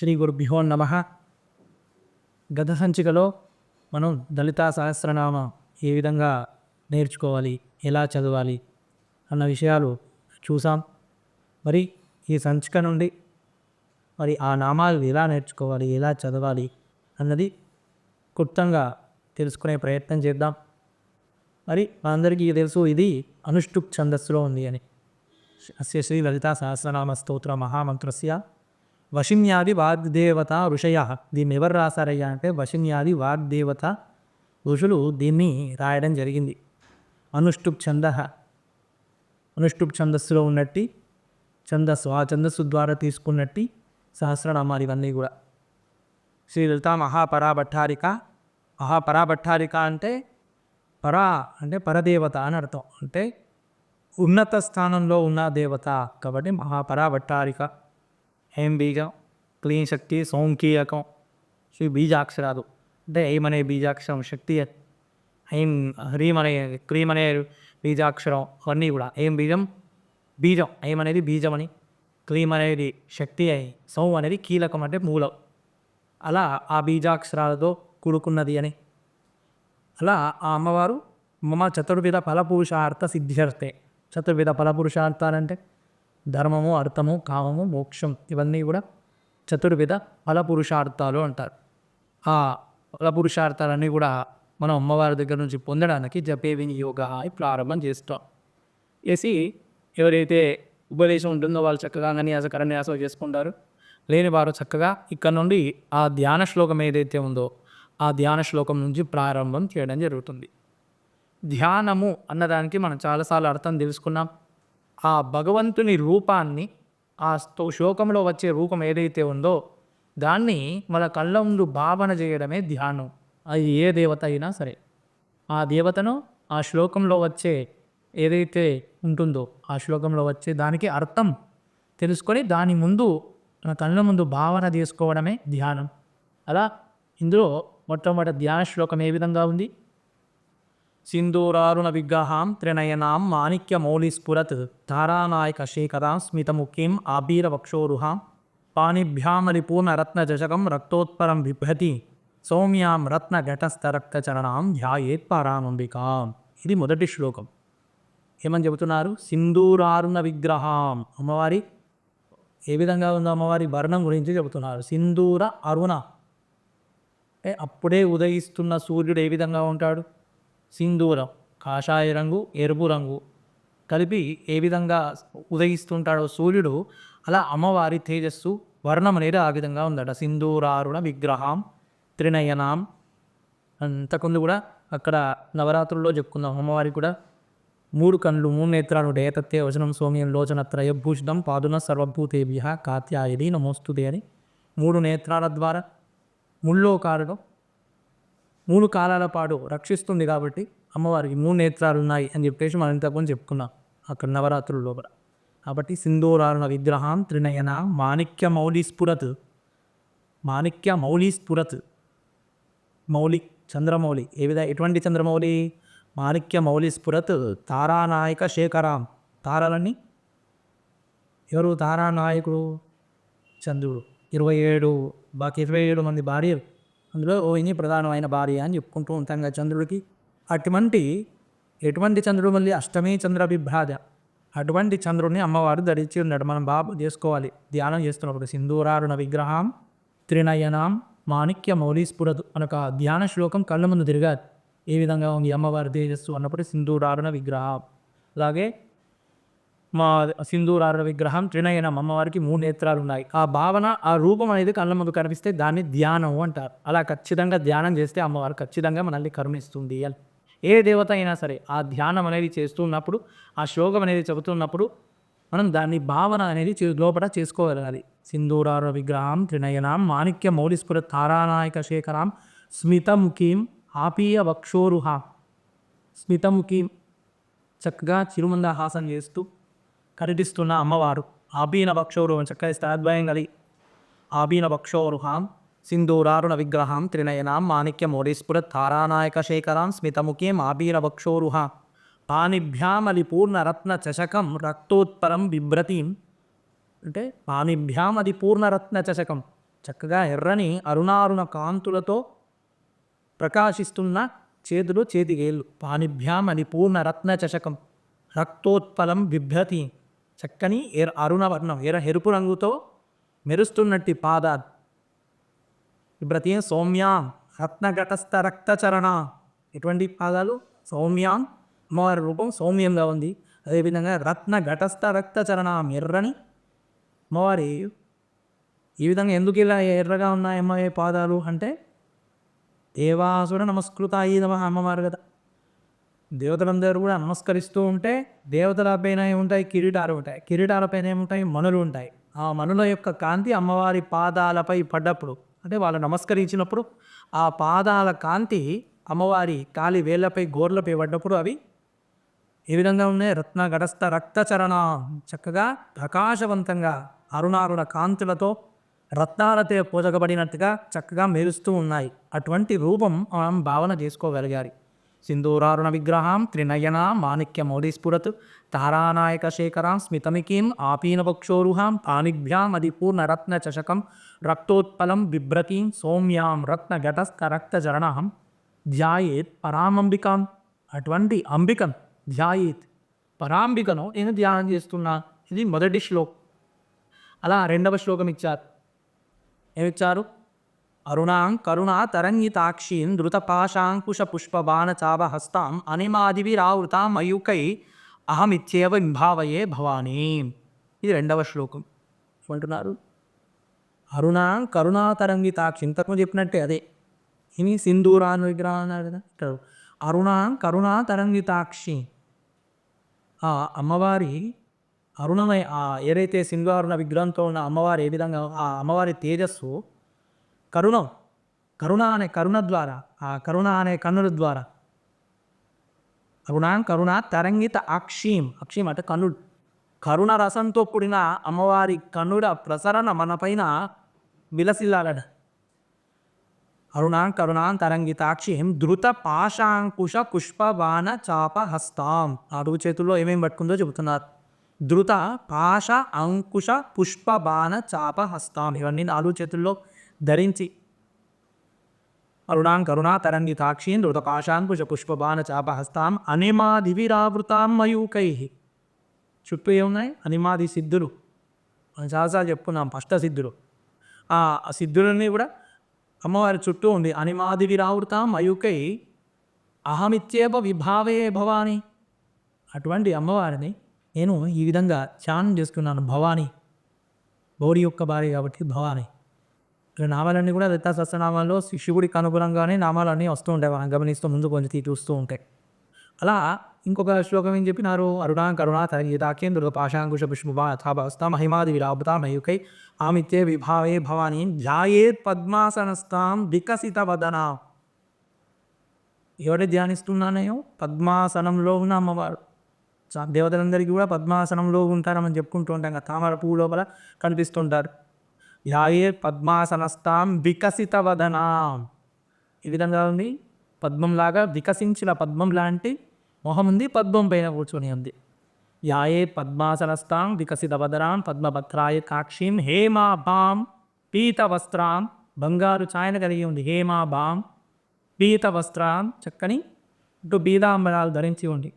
శ్రీ గురుభ్యో నమ. గత సంచికలో మనం దళిత సహస్రనామ ఏ విధంగా నేర్చుకోవాలి ఎలా చదవాలి అన్న విషయాలు చూసాం. మరి ఈ సంచిక నుండి మరి ఆ నామాలు ఎలా నేర్చుకోవాలి ఎలా చదవాలి అన్నది క్లుప్తంగా తెలుసుకునే ప్రయత్నం చేద్దాం. మరి మనందరికీ తెలుసు ఇది అనుష్టుప్ ఛందస్సులో ఉంది అని. అస్య శ్రీ లలితా సహస్రనామ స్తోత్ర మహామంత్రస్య. వశిన్యాది వాగ్దేవత ఋషయ. దీన్ని ఎవరు రాశారయ్యా అంటే వశిన్యాది వాగ్దేవత ఋషులు దీన్ని రాయడం జరిగింది. అనుష్టుప్ ఛంద అనుష్టుప్ ఛందస్సులో ఉన్నట్టి ఛందస్సు ఆ ఛందస్సు ద్వారా తీసుకున్నట్టి సహస్రనామాలు ఇవన్నీ కూడా. శ్రీ లలితా మహాపరాభట్టారిక. మహాపరాభట్టారిక అంటే పరా అంటే పరదేవత అని అర్థం. అంటే ఉన్నత స్థానంలో ఉన్న దేవత కాబట్టి మహాపరాభట్టారిక. ఏం బీజం? క్లీన్ శక్తి సౌంకీయకం. శ్రీ బీజాక్షరాలు అంటే ఏం అనే బీజాక్షరం? శక్తి ఐం హ్రీం అనే క్రీం అనే బీజాక్షరం అవన్నీ కూడా. ఏం బీజం? బీజం. ఏం అనేది బీజం అని. క్లీం అనేది శక్తి అయి సౌ అనేది కీలకం అంటే మూలం. అలా ఆ బీజాక్షరాలతో కూడుకున్నది అని. అలా ఆ అమ్మవారు మమ చతుర్విధ ఫలపురుషార్థ సిద్ధ్యర్థే. చతుర్విధ ఫలపురుషార్థాలంటే ధర్మము అర్థము కామము మోక్షం ఇవన్నీ కూడా చతుర్విధ ఫలపురుషార్థాలు అంటారు. ఆ ఫలపురుషార్థాలన్నీ కూడా మనం అమ్మవారి దగ్గర నుంచి పొందడానికి జపే వినియోగ అని ప్రారంభం చేస్తాం. చేసి ఎవరైతే ఉపదేశం ఉంటుందో వాళ్ళు చక్కగా అంగన్యాస కరన్యాసం చేసుకుంటారు. లేని వారు చక్కగా ఇక్కడ నుండి ఆ ధ్యాన శ్లోకం ఏదైతే ఉందో ఆ ధ్యాన శ్లోకం నుంచి ప్రారంభం చేయడం జరుగుతుంది. ధ్యానము అన్నదానికి మనం చాలాసార్లు అర్థం తెలుసుకున్నాం. ఆ భగవంతుని రూపాన్ని ఆ స్తో శ్లోకంలో వచ్చే రూపం ఏదైతే ఉందో దాన్ని మన కళ్ళ ముందు భావన చేయడమే ధ్యానం. అది ఏ దేవత అయినా సరే. ఆ దేవతను ఆ శ్లోకంలో వచ్చే ఏదైతే ఉంటుందో ఆ శ్లోకంలో వచ్చే దానికి అర్థం తెలుసుకొని దాని ముందు మన కళ్ళ ముందు భావన చేసుకోవడమే ధ్యానం. అలా ఇందులో మొట్టమొదటి ధ్యాన శ్లోకం ఏ విధంగా ఉంది? సింధూరారుణ విగ్రహాం త్రినయనాం మాణిక్య మౌలిస్ఫురత్ తారానాయక శేఖరాం స్మితముఖీం ఆబీర వక్షోరుహాం పాణిభ్యామరిపూర్ణ రత్న రక్తోత్పరం బిభ్రతి సౌమ్యాం రత్నఘటస్థరక్తచరణాం ధ్యాయేత్ పరానంబికాం ఇది మొదటి శ్లోకం। ఏమని చెబుతున్నారు? సింధూరారుణ విగ్రహాం। అమ్మవారి ఏ విధంగా ఉందో అమ్మవారి వర్ణం గురించి చెబుతున్నారు। సింధూర అరుణ. అప్పుడే ఉదయిస్తున్న సూర్యుడు ఏ విధంగా ఉంటాడు? సింధూరం కాషాయ రంగు ఎరుపు రంగు కలిపి ఏ విధంగా ఉదయిస్తుంటాడో సూర్యుడు అలా అమ్మవారి తేజస్సు వర్ణం అనేది ఆ విధంగా ఉందట. సింధూరారుణ విగ్రహం త్రినయనాం. అంతకుముందు కూడా అక్కడ నవరాత్రుల్లో చెప్పుకుందాం అమ్మవారికి కూడా మూడు కళ్ళు మూడు నేత్రాలు డేతత్తే వచనం సోమ్యం లోచన త్రయభూషితం పాదున సర్వభూతేభ్య కాత్యాయది నమోస్తుదే అని మూడు నేత్రాల ద్వారా ముల్లోకారుడు మూడు కాలాల పాటు రక్షిస్తుంది కాబట్టి అమ్మవారికి మూడు నేత్రాలు ఉన్నాయి అని చెప్పేసి మనం ఇంతకుముందు చెప్పుకున్నాం. అక్కడ నవరాత్రుల లోపల. కాబట్టి సింధూరారుణ విగ్రహం త్రినయన మాణిక్య మౌలి స్ఫురత్ మాణిక్య మౌలి స్ఫురత్ మౌలి చంద్రమౌళి. ఏ విధ ఎటువంటి చంద్రమౌళి? మాణిక్య మౌలి స్ఫురత్ తారానాయక శేఖరాం. తారాలని? ఎవరు? తారానాయకుడు? చంద్రుడు. ఇరవై ఏడు బాకి ఇరవై ఏడు మంది భార్యలు. అందులో ఓ ప్రధానమైన భార్య అని చెప్పుకుంటూ ఉంటాం కదా చంద్రుడికి. అటువంటి ఎటువంటి చంద్రుడు మళ్ళీ అష్టమి చంద్రభిభ్రాద అటువంటి చంద్రుడిని అమ్మవారు ధరించి ఉన్నాడు. మనం బాబు చేసుకోవాలి. ధ్యానం చేస్తున్నప్పుడు సింధూరారుణ విగ్రహం త్రినయనాం మాణిక్య మౌలీస్ఫురదు అనొక ధ్యాన శ్లోకం కళ్ళ ముందు తిరగాలి. ఏ విధంగా ఉంది అమ్మవారి తేజస్సు అన్నప్పుడు సింధూరారుణ విగ్రహం. అలాగే మా సింధూరార విగ్రహం త్రినయనం అమ్మవారికి మూడు నేత్రాలు ఉన్నాయి ఆ భావన ఆ రూపం అనేది కళ్ళ ముందు కనిపిస్తే దాన్ని ధ్యానం అంటారు. అలా ఖచ్చితంగా ధ్యానం చేస్తే అమ్మవారు ఖచ్చితంగా మనల్ని కరుణిస్తుంది అని. ఏ దేవత అయినా సరే ఆ ధ్యానం అనేది చేస్తున్నప్పుడు ఆ శ్లోకం అనేది చెబుతున్నప్పుడు మనం దాన్ని భావన అనేది లోపల చేసుకోగలగాలి. సింధూరార విగ్రహం త్రినయనాం మాణిక్య మౌలిస్ఫుర తారానాయక శేఖరాం స్మితముఖీం ఆపీయ వక్షోరుహ. స్మితముఖీం చక్కగా చిరుమందహాసం చేస్తూ కనిపిస్తున్న అమ్మవారు. ఆబీన వక్షోరు చక్కని స్థాద్వయం కలి ఆబీన వక్షోరుహాం సింధూరారుణ విగ్రహం త్రినయనాం మాణిక్య మౌళీస్ఫుర తారానాయక శేఖరాం స్మితముఖీం ఆబీన వక్షోరుహాం పానిభ్యామలి పూర్ణరత్న చషకం రక్తోత్పరం బిభ్రతీం. అంటే పానిభ్యాం అది పూర్ణరత్న చషకం చక్కగా ఎర్రని అరుణారుణ కాంతులతో ప్రకాశిస్తున్న చేతులు చేతిగేళ్ళు పానిభ్యాం అని రత్న చషకం రక్తోత్పలం బిభ్రతి. చక్కని ఏ అరుణవర్ణం ఎర ఎరుపు రంగుతో మెరుస్తున్నట్టి పాద బిభ్రతి సౌమ్యాం రత్నఘటస్థ రక్తచరణ. ఎటువంటి పాదాలు? సౌమ్యాం అమ్మవారి రూపం సౌమ్యంగా ఉంది. అదేవిధంగా రత్న ఘటస్థ రక్తచరణ ఎర్రని అమ్మవారి. ఈ విధంగా ఎందుకు ఇలా ఎర్రగా ఉన్నాయి ఏ పాదాలు? అంటే దేవాసుర నమస్కృత ఈ అమ్మవారు కదా. దేవతలందరూ కూడా నమస్కరిస్తూ ఉంటే దేవతల పైన ఏముంటాయి? కిరీటాలు ఉంటాయి. కిరీటాల పైన ఏముంటాయి? మనులు ఉంటాయి. ఆ మనుల యొక్క కాంతి అమ్మవారి పాదాలపై పడ్డప్పుడు అంటే వాళ్ళు నమస్కరించినప్పుడు ఆ పాదాల కాంతి అమ్మవారి కాలి వేళ్ళపై గోర్లపై పడ్డప్పుడు అవి ఏ విధంగా ఉన్నాయి? రత్న గడస్థ రక్తచరణ చక్కగా ప్రకాశవంతంగా అరుణారుణ కాంతులతో రత్నాలతో పూజకబడినట్టుగా చక్కగా మెరుస్తూ ఉన్నాయి. అటువంటి రూపం మనం భావన చేసుకోగలిగారు సింధూరారుణ విగ్రహాం త్రినయన మాణిక్య మౌళీస్ఫురత్ తారానాయక శేఖరాం స్మితమికీం ఆపీనపక్షోరుహాం పాణిభ్యాం అది పూర్ణరత్న చషకం రక్తోత్పలం బిభ్రతీం సౌమ్యాం రత్న ఘటస్థ రక్తచరణం ధ్యాయేత్ పరామంబికాం అటువంటి అంబికను ధ్యాయేత్ పరాంబికను నేను ధ్యానం చేస్తున్నా? ఇది మొదటి శ్లోకం. అలా రెండవ శ్లోకం ఇచ్చారు. ఏమిచ్చారు? అరుణాం కరుణా తరంగితాక్షీం ధృతపాశాంకుశ పుష్పబాణ చావ అనిమాదివిరావృతాం మయూకై అహమిత్యేవ విభావయే భవానీ. ఇది రెండవ శ్లోకం. ఏమంటున్నారు? అరుణాం కరుణా తరంగితాక్షి ఇంతకు చెప్పినట్టే అదే. ఇని సింధూరాన్ విగ్రహం అన్నారు కదా ఇక్కడ. అరుణాం కరుణా తరంగితాక్షి ఆ అమ్మవారి అరుణమై ఆ ఏదైతే సింగారుణ విగ్రహంతో ఉన్న అమ్మవారు ఏ విధంగా ఆ అమ్మవారి తేజస్సు కరుణ కరుణ అనే కరుణ ద్వారా ఆ కరుణ అనే కన్నుల ద్వారా. కరుణాం కరుణ తరంగిత అక్షీం అక్షీం అంటే కన్నుడు కరుణ రసంతో కూడిన అమ్మవారి కన్నుడ ప్రసరణ మనపైన విలసిల్లాలట. అరుణాం కరుణాం తరంగితాక్షిం ధృత పాశాంకుశ పుష్పబాణ చాప హస్తాం. నాలుగు చేతుల్లో ఏమేమి పట్టుకుందో చెబుతున్నారు. ధృత పాశ అంకుశ పుష్పబాణ చాప హస్తాం. ఇవన్నీ నాలుగు చేతుల్లో ధరించి. అరుణాం కరుణా తరంగితాక్షీం ధృత పాశాంకుశ పుష్పబాణ చాపహస్తాం అనిమాదివిరావృతాం మయూకై. చుట్టూ ఏమున్నాయి? అనిమాది సిద్ధులు. మనం చాలాసార్లు చెప్పుకున్నాం ఫస్ట్ సిద్ధులు. ఆ సిద్ధులన్నీ కూడా అమ్మవారి చుట్టూ ఉంది. అనిమాదివిరావృతాం మయూకై. అహమిత్యేప విభావే భవాని. అటువంటి అమ్మవారిని నేను ఈ విధంగా ధ్యానం చేసుకున్నాను. భవాని. గౌరి యొక్క భార్య కాబట్టి భవాని. నామాలన్నీ కూడా లలితా సహస్రనామాల్లో శివుడికి అనుగుణంగానే నామాలన్నీ వస్తూ ఉంటాయి మనం గమనిస్తూ ముందు కొంచెం తీ చూస్తూ ఉంటాయి అలా ఇంకొక శ్లోకం ఏం చెప్పినారు? అరుణా కరుణాథ తరంగితాకేంద్రుడు పాశాంకుశ పుష్పభా యథాభస్తా మహిమాది విరాపుతా మయుకై ఆమిత్యే విభావే భవానీ ధ్యాయేత్ పద్మాసనస్థాం వికసిత వదనా. ఎవరు ధ్యానిస్తున్నానో పద్మాసనంలో ఉన్న అమ్మవారు. దేవతలందరికీ కూడా పద్మాసనంలో ఉంటారని చెప్పుకుంటూ ఉంటాం కదా. తామర పువ్వు లోపల కనిపిస్తుంటారు. యాయే పద్మాసనస్తాం వికసిత వదనాం ఈ విధంగా ఉంది. పద్మంలాగా వికసించిన పద్మం లాంటి మొహం ఉంది పద్మం పైన కూర్చొని ఉంది. యాయే పద్మాసనస్తాం వికసిత వదనాం పద్మభద్రాయ కాక్షీం పీత వస్త్రాం బంగారు ఛాయన కలిగి ఉంది. హేమా బాం పీత వస్త్రాం చక్కని ఇటు బీదాంబరాలు ధరించి ఉంది.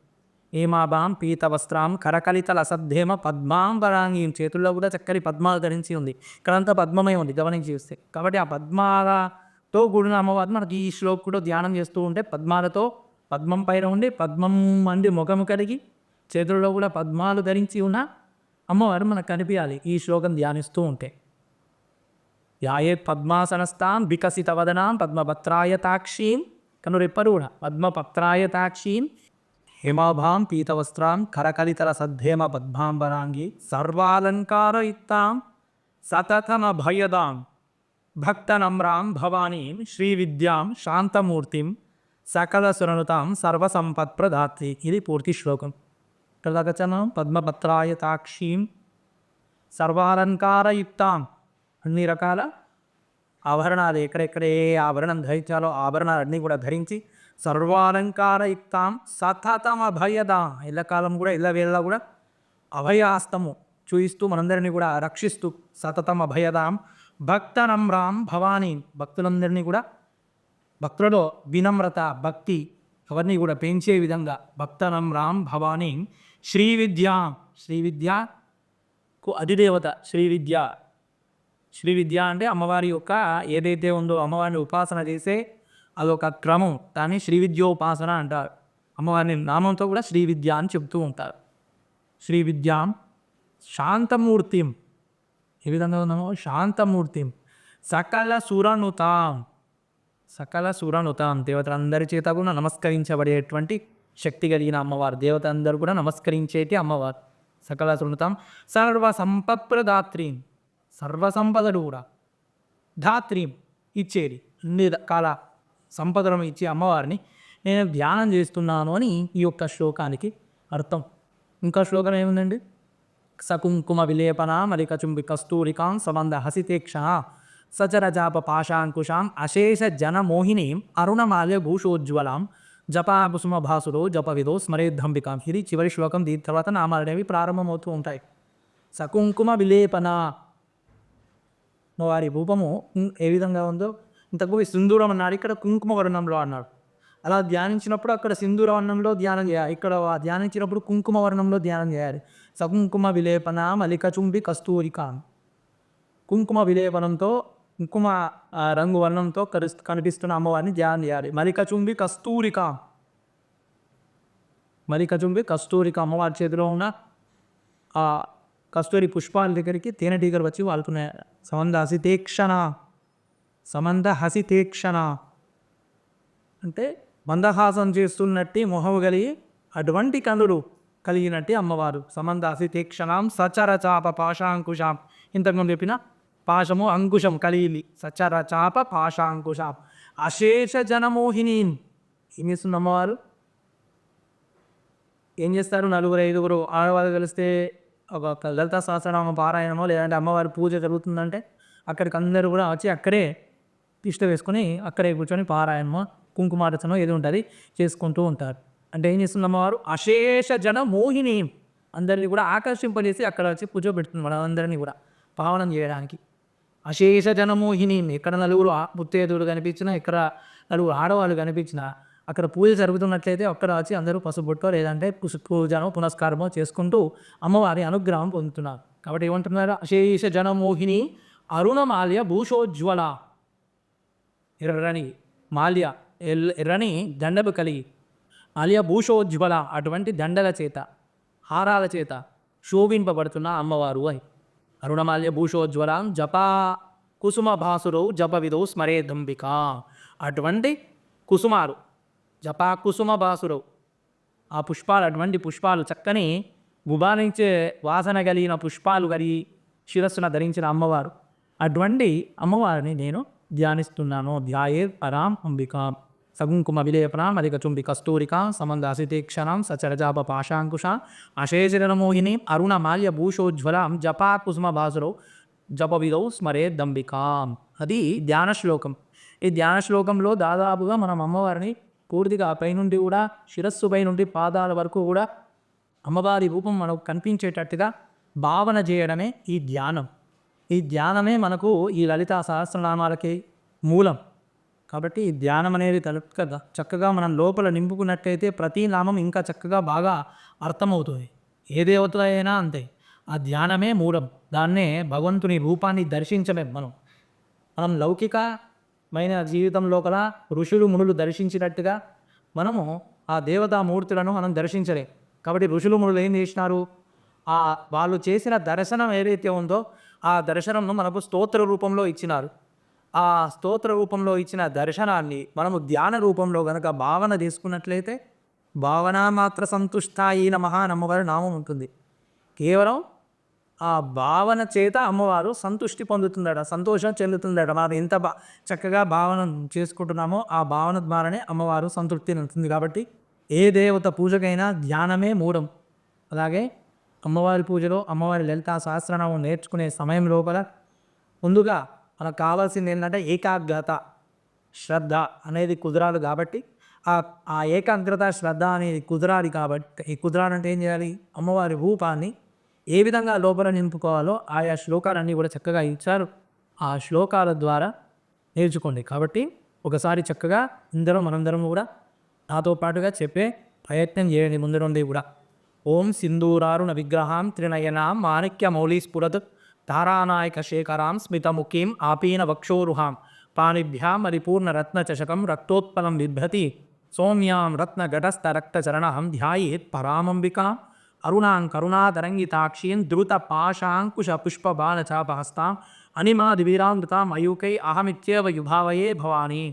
హేమాభాం పీతవస్త్రాం కరకలితల అసద్ధేమ పద్మాంబరాంగి చేతుల్లో కూడా చక్కని పద్మాలు ధరించి ఉంది. ఇక్కడంతా పద్మమే ఉంది గమనించి చూస్తే. కాబట్టి ఆ పద్మాలతో కూడిన అమ్మవారు మనకి ఈ శ్లోకుడు ధ్యానం చేస్తూ ఉంటే పద్మాలతో పద్మం పైన ఉండి పద్మం మంది ముఖము కలిగి చేతుల్లో కూడా పద్మాలు ధరించి ఉన్న అమ్మవారు మనకు కనిపించాలి ఈ శ్లోకం ధ్యానిస్తూ ఉంటే. యాయే పద్మాసనస్థాం వికసిత వదనాం పద్మపత్రాయతాక్షీం కనురెప్పరు కూడా పద్మపత్రాయతాక్షీం హిమాభాం పీతవస్త్రాం కరకలితల సద్ధేమ పద్మాంబరాంగి సర్వాలంకారయుక్తాం సతతన భయదాం భక్తనమ్రాం భవానీం శ్రీవిద్యాం శాంతమూర్తిం సకల సురనుతాం సర్వసంపత్ప్రదాత్రి. ఇది పూర్తి శ్లోకం. కృతగచనం పద్మపత్రాయ తాక్షీం సర్వాలంకారయుక్తాం అన్ని రకాల ఆభరణాలు ఎక్కడెక్కడ ఏ ఆభరణం ధరించాలో ఆభరణాలన్నీ కూడా ధరించి సర్వాలంకారయుక్తాం సతతం అభయదా ఎల్లకాలం కూడా ఎల్లవేళ కూడా అభయాస్తము చూయిస్తూ మనందరినీ కూడా రక్షిస్తూ సతతం అభయదాం భక్త నమ్రాం భవానీ. భక్తులందరినీ కూడా భక్తులలో వినమ్రత భక్తి అవన్నీ కూడా పెంచే విధంగా భక్త నమ్రాం భవానీ. శ్రీ విద్యా శ్రీ విద్యకు అధిదేవత శ్రీ విద్య శ్రీ విద్య అంటే అమ్మవారి యొక్క ఏదైతే ఉందో అమ్మవారిని ఉపాసన చేసే అదొక క్రమం. దాన్ని శ్రీ విద్యోపాసన అంటారు. అమ్మవారిని నామంతో కూడా శ్రీ విద్య అని చెప్తూ ఉంటారు. శ్రీ విద్యాం శాంతమూర్తిం. ఏ విధంగా ఉన్నామో శాంతమూర్తిం. సకల సురనుతాం సకల సురనుతాం దేవతలందరి చేత కూడా నమస్కరించబడేటువంటి శక్తి కలిగిన అమ్మవారు. దేవత అందరూ కూడా నమస్కరించేటి అమ్మవారు. సకల సురనుతాం సర్వ సంపత్ప్రదాత్రీం సర్వ సంపదలు కూడా. ధాత్రీం. ఇచ్చేది అన్ని రకాల సంపదలను ఇచ్చే అమ్మవారిని నేను ధ్యానం చేస్తున్నాను అని ఈ యొక్క శ్లోకానికి అర్థం. ఇంకా శ్లోకం ఏముందండి? సకుంకుమ విలేపన మలికచుంబి కస్తూరికాం సమంద హసితేక్ష సచరజాప పాశాంకుశాం అశేష జనమోహినీం అరుణమాల్య భూషోజ్వలాం జపాకుసుమ భాసులో జపవిదో స్మరేద్ధంబికాం ఇది చివరి శ్లోకం దీని తర్వాత నామాలు అనేవి ప్రారంభమవుతూ ఉంటాయి. సకుంకుమ విలేపన. వారి రూపము ఏ విధంగా ఉందో ఇంతకుపోయి సింధూరం అన్నారు ఇక్కడ కుంకుమ వర్ణంలో అన్నారు. అలా ధ్యానించినప్పుడు అక్కడ సింధూర వర్ణంలో ధ్యానం చేయాలి. ఇక్కడ ధ్యానించినప్పుడు కుంకుమ వర్ణంలో ధ్యానం చేయాలి. సకుంకుమ విలేపన మలికచుంబి కస్తూరిక కుంకుమ విలేపనంతో కుంకుమ రంగు వర్ణంతో కరిస్ కనిపిస్తున్న అమ్మవారిని ధ్యానం చేయాలి. మలికచుంబి కస్తూరిక మలికచుంబి కస్తూరిక అమ్మవారి చేతిలో ఉన్న ఆ కస్తూరి పుష్పాల దగ్గరికి తేనెటీగలు వచ్చి వాళ్తున్నాయి సమందాసి హసితేక్షణ సమంద హసితేక్షణ. అంటే మందహాసం చేస్తున్నట్టు మొహము కలిగి అటువంటి కనులు కలిగినట్టు అమ్మవారు. సమంద హసితేక్షణం సచర చాప పాశాంకుశాం ఇంతకుముందు చెప్పిన పాశము అంకుశం కలిగి సచరచాప పాశాంకుశాం అశేష జనమోహిని. ఏం చేస్తుంది అమ్మవారు? ఏం చేస్తారు నలుగురు ఐదుగురు? ఆడవాళ్ళు కలిస్తే ఒక ఒక లలిత సహస్రనామ పారాయణమో లేదంటే అమ్మవారి పూజ జరుగుతుందంటే అక్కడికి అందరూ కూడా వచ్చి అక్కడే తిష్ట వేసుకొని అక్కడే కూర్చొని పారాయణమో కుంకుమార్చనో ఏది ఉంటుంది చేసుకుంటూ ఉంటారు. అంటే ఏం చేస్తుంది అమ్మవారు? అశేష జన మోహిని. అందరినీ కూడా ఆకర్షింపజేసి అక్కడ వచ్చి పూజ పెడుతుంది మన కూడా పావనం చేయడానికి. అశేష జనమోహిని ఎక్కడ నలుగురు ఆ- ముత్తేదుడు కనిపించినా ఎక్కడ నలుగురు ఆడవాళ్ళు కనిపించినా అక్కడ పూజ జరుగుతున్నట్లయితే అక్కడ వచ్చి అందరూ పసుబొట్టో లేదంటే పూజనో పునస్కారమో చేసుకుంటూ అమ్మవారి అనుగ్రహం పొందుతున్నారు. కాబట్టి ఏమంటున్నారు? అశేష జనమోహిని అరుణమాల్య భూషోజ్వల. ఎర్రని మాల్య ఎల్- ఎర్రని దండపు కలిగి మాల్య భూషోజ్వల అటువంటి దండల చేత హారాల చేత శోభింపబడుతున్న అమ్మవారు అని అరుణమాల్య భూషోజ్వలం జపా కుసుమ భాసురౌ జప విధౌ స్మరేదంబిక అటువంటి కుసుమాలు. జపా కుసుమ భాసురౌ. ఆ పుష్పాలు అటువంటి పుష్పాలు చక్కని గుబాలించే వాసన కలిగిన పుష్పాలు కలిగి శిరస్సున ధరించిన అమ్మవారు. అటువంటి అమ్మవారిని నేను ధ్యానిస్తున్నాను? ధ్యాయే పరాం అంబిక. సగుంకుమ విలేపనాం అధిక చుంబి కస్తూరిక సంబంధ అసితేక్షణం సచరజాప పాశాంకుష అశేషిరణమోహిని అరుణ మాల్య భూషోజ్వలం జపా కుసుమ భాసురౌ జప విధౌ స్మరే దంబికాం. అది ధ్యాన శ్లోకం. ఈ ధ్యాన శ్లోకంలో దాదాపుగా మనం అమ్మవారిని పూర్తిగా పైనుండి కూడా శిరస్సు పైనుండి పాదాల వరకు కూడా అమ్మవారి రూపం మనకు కనిపించేటట్టుగా భావన చేయడమే ఈ ధ్యానం. ఈ ధ్యానమే మనకు ఈ లలితా సహస్రనామాలకి మూలం. కాబట్టి ఈ ధ్యానం అనేది చక్కగా చక్కగా మనం లోపల నింపుకున్నట్టయితే ప్రతి నామం ఇంకా చక్కగా బాగా అర్థమవుతుంది. ఏ దేవత అయినా అంతే. ఆ ధ్యానమే మూలం. దాన్నే భగవంతుని రూపాన్ని దర్శించలేం మనం. మనం లౌకికమైన జీవితంలో కల ఋషులు మునులు దర్శించినట్టుగా మనము ఆ దేవతా మూర్తులను మనం దర్శించలేం. కాబట్టి ఋషులు మునులు ఏం చేసినారు? ఆ వాళ్ళు చేసిన దర్శనం ఏదైతే ఉందో ఆ దర్శనంను మనకు స్తోత్ర రూపంలో ఇచ్చినారు. ఆ స్తోత్ర రూపంలో ఇచ్చిన దర్శనాన్ని మనము ధ్యాన రూపంలో గనక భావన తీసుకున్నట్లయితే భావన మాత్ర సంతుష్టాయి నమః నమ్మవారి నామం ఉంటుంది. కేవలం ఆ భావన చేత అమ్మవారు సంతుష్టి పొందుతుందట సంతోషం చెందుతుందట. మనం ఎంత బా చక్కగా భావన చేసుకుంటున్నామో ఆ భావన ద్వారానే అమ్మవారు సంతృప్తి ఉంటుంది కాబట్టి ఏ దేవత పూజకైనా ధ్యానమే మూలం అలాగే అమ్మవారి పూజలో అమ్మవారి లలిత సహస్రనామం నేర్చుకునే సమయం లోపల ముందుగా మనకు కావాల్సింది ఏంటంటే ఏకాగ్రత శ్రద్ధ అనేది కుదరాలి కాబట్టి ఆ ఆ ఏకాగ్రత శ్రద్ధ అనేది కుదరాలి కాబట్టి ఈ కుదరాలంటే ఏం చేయాలి? అమ్మవారి రూపాన్ని ఏ విధంగా లోపల నింపుకోవాలో ఆయా శ్లోకాలన్నీ కూడా చక్కగా ఇచ్చారు. ఆ శ్లోకాల ద్వారా నేర్చుకోండి. కాబట్టి ఒకసారి చక్కగా ఇందరం మనందరం కూడా నాతో పాటుగా చెప్పే ప్రయత్నం చేయండి ముందు నుండి కూడా. ఓం సింధూరారుణ విగ్రహాం త్రినయనాం మాణిక్య మౌళీస్ఫురత్ శేఖరాం స్మితముఖీం ఆపీన వక్షోరుహాం పాణిభ్యాం పరిపూర్ణ రత్న రక్తోత్పలం బిభ్రతి సౌమ్యాం రత్నఘటస్థ రక్తచరణం ధ్యాయేత్ పరామంబికాం అరుణాం కరుణాతరంగితాక్షీం ద్రుత పాశాంకుశ పుష్పబాణచాపహస్తాం అనిమాదివీరామృతాం అయూకై అహమిత్యేవ యుభావయే భవానీ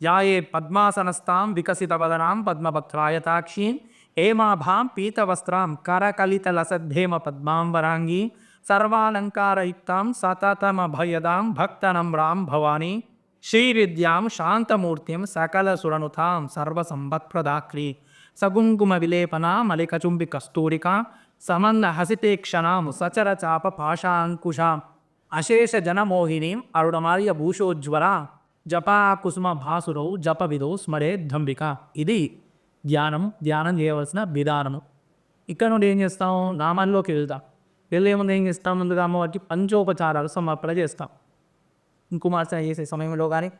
జాయే పద్మాసనస్తాం వికసితవదనాం పద్మభక్త్రాయతాక్షీం హేమాభాం పీతవస్త్రాం కరకలితలసద్ధేమ పద్మాంబరాంగీ సర్వాలంకారయుక్తాం సతతమభయదాం భక్తనమ్రాం భవానీ శ్రీవిద్యాం శాంతమూర్తిం సకలసురనుతాం సర్వసంపత్ప్రదాక్రీ సగుంకుమ విలేపనా మలికచుంబి కస్తూరికా సమంద హసితే క్షణాం సచర చాప పాశాంకుశాం అశేష ధ్యానం ధ్యానం చేయవలసిన విధానము. ఇక్కడ నుండి ఏం చేస్తాం? నామాల్లోకి వెళ్తాం. వెళ్ళే ముందు ఏం చేస్తాం? ముందుగా అమ్మవారికి పంచోపచారాలు సమర్పణ చేస్తాం. కుంకుమార్చన చేసే సమయంలో కానీ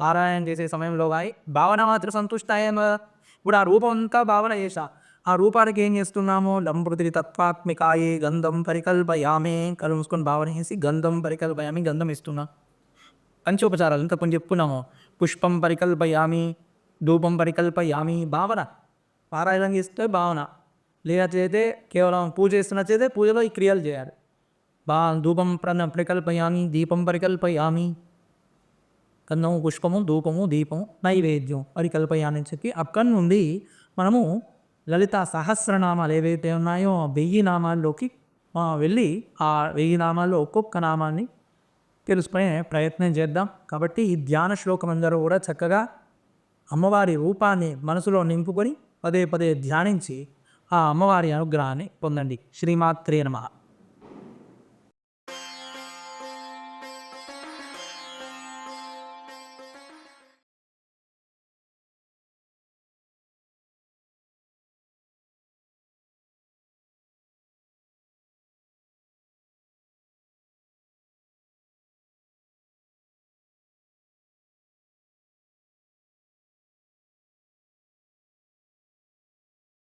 పారాయణ చేసే సమయంలో కానీ భావన మాత్రం సంతుష్ట ఇప్పుడు ఆ రూపం అంతా భావన చేసా ఆ రూపానికి ఏం చేస్తున్నాము? లంపృతి తత్వాత్మికాయే గంధం పరికల్పయామే. కళ్ళు మూసుకొని భావన చేసి గంధం పరికల్పయామి గంధం ఇస్తున్నా. పంచోపచారాలు ఇంత కొంచెం చెప్పుకున్నాము. పుష్పం పరికల్పయామి. ధూపం పరికల్పయామి భావన. పారాయణం చేస్తే భావన. లేకపోతే కేవలం పూజ చేస్తున్నట్లయితే పూజలో ఈ క్రియలు చేయాలి. బా ధూపం ప్రణ పరికల్పయామి దీపం పరికల్పయామి కన్నం పుష్పము ధూపము దీపము నైవేద్యం పరికల్పయాన్ని చెప్పి అక్కడి నుండి మనము లలిత సహస్రనామాలు ఏవైతే ఉన్నాయో వెయ్యి నామాల్లోకి వెళ్ళి ఆ వెయ్యి నామాల్లో ఒక్కొక్క నామాన్ని తెలుసుకునే ప్రయత్నం చేద్దాం. కాబట్టి ఈ ధ్యాన శ్లోకం అందరూ కూడా చక్కగా అమ్మవారి రూపాన్ని మనసులో నింపుకొని పదే పదే ధ్యానించి ఆ అమ్మవారి అనుగ్రహాన్ని పొందండి. శ్రీమాత్రే నమః.